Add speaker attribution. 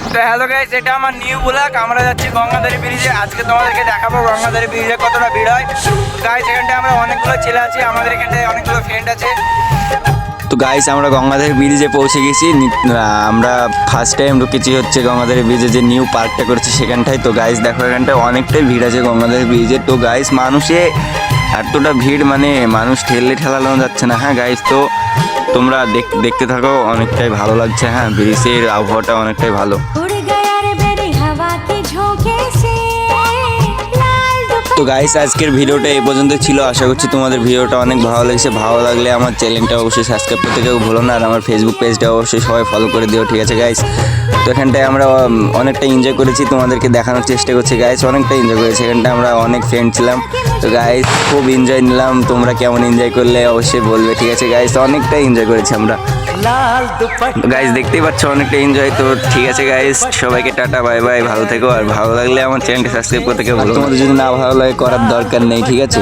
Speaker 1: তো hello guys এটা আমার নিউ ব্লগ আমরা যাচ্ছি গঙ্গাধারী ব্রিজে। আজকে তোমাদেরকে দেখাবো গঙ্গাধারী ব্রিজে কতটা ভিড় হয়। গাইস এখানটায় আমরা অনেকগুলো ছেলে আছি, আমাদের এখানটায় অনেকগুলো ফ্রেন্ড আছে।
Speaker 2: তো গাইস আমরা গঙ্গাধারী ব্রিজে পৌঁছে গেছি। আমরা ফার্স্ট টাইম ঢুকেছি হচ্ছে গঙ্গাধারী ব্রিজে, যে নিউ পার্কটা করছে সেখানটায়। তো গাইস দেখো এখানটায় অনেকটাই ভিড় আছে গঙ্গাধারী ব্রিজে। তো গাইস মানুষে এতটা ভিড় মানে মানুষ ঠেললে ঠেলানো যাচ্ছে না। হ্যাঁ গাইস তো তোমরা দেখতে থাকো অনেকটাই ভালো লাগছে হ্যাঁ ব্রিজের আবহাওয়াটা অনেকটাই ভালো। তো গাইস আজকের ভিডিওটা এই পর্যন্ত ছিল। আশা করছি তোমাদের ভিডিওটা অনেক ভালো লেগেছে। ভালো লাগলে আমার চ্যানেলটা অবশ্যই সাবস্ক্রাইব করতে কেউ ভুলো না। আর আমার ফেসবুক পেজটা অবশ্যই সবাই ফলো করে দিও, ঠিক আছে গাইস তো এখানটায় আমরা অনেকটা এনজয় করেছি। তোমাদেরকে দেখানোর চেষ্টা করছি গাইস অনেকটা এনজয় করেছি। এখানটা আমরা অনেক ফ্রেন্ড ছিলাম। তো গাইস খুব এনজয় নিলাম। তোমরা কেমন এনজয় করলে অবশ্যই বলবে, ঠিক আছে গাইস অনেকটা এনজয় করেছি আমরা। গাইস দেখতেই পাচ্ছ অনেকটা এনজয় তো ঠিক আছে গাইস সবাইকে টাটা বাই বাই ভালো থেকো আর ভালো লাগলে আমার চ্যানেলটা সাবস্ক্রাইব করতে কেউ। তোমাদের যদি না ভালো লাগে করার দরকার নেই ঠিক আছে